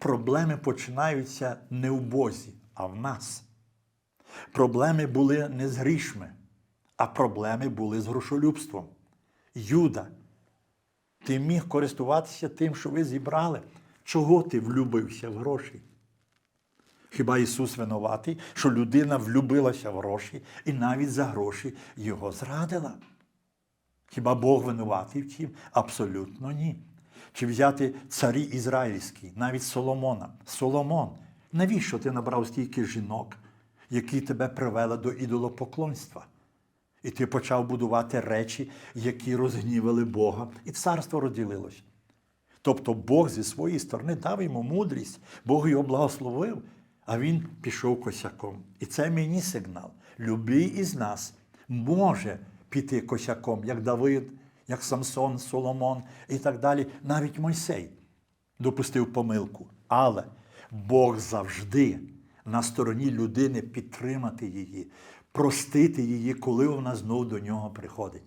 проблеми починаються не в Бозі, а в нас. Проблеми були не з грішми, а проблеми були з грошолюбством. Юда, ти міг користуватися тим, що ви зібрали. Чого ти влюбився в гроші? Хіба Ісус винуватий, що людина влюбилася в гроші і навіть за гроші його зрадила? Хіба Бог винуватий в тім? Абсолютно ні. Чи взяти царі ізраїльські, навіть Соломона. Соломон, навіщо ти набрав стільки жінок, які тебе привели до ідолопоклонства? І ти почав будувати речі, які розгнівали Бога, і царство розділилося. Тобто Бог зі своєї сторони дав йому мудрість, Бог його благословив, а він пішов косяком. І це мені сигнал. Любий із нас може піти косяком, як Давид, як Самсон, Соломон і так далі. Навіть Мойсей допустив помилку. Але Бог завжди на стороні людини підтримати її, простити її, коли вона знов до нього приходить.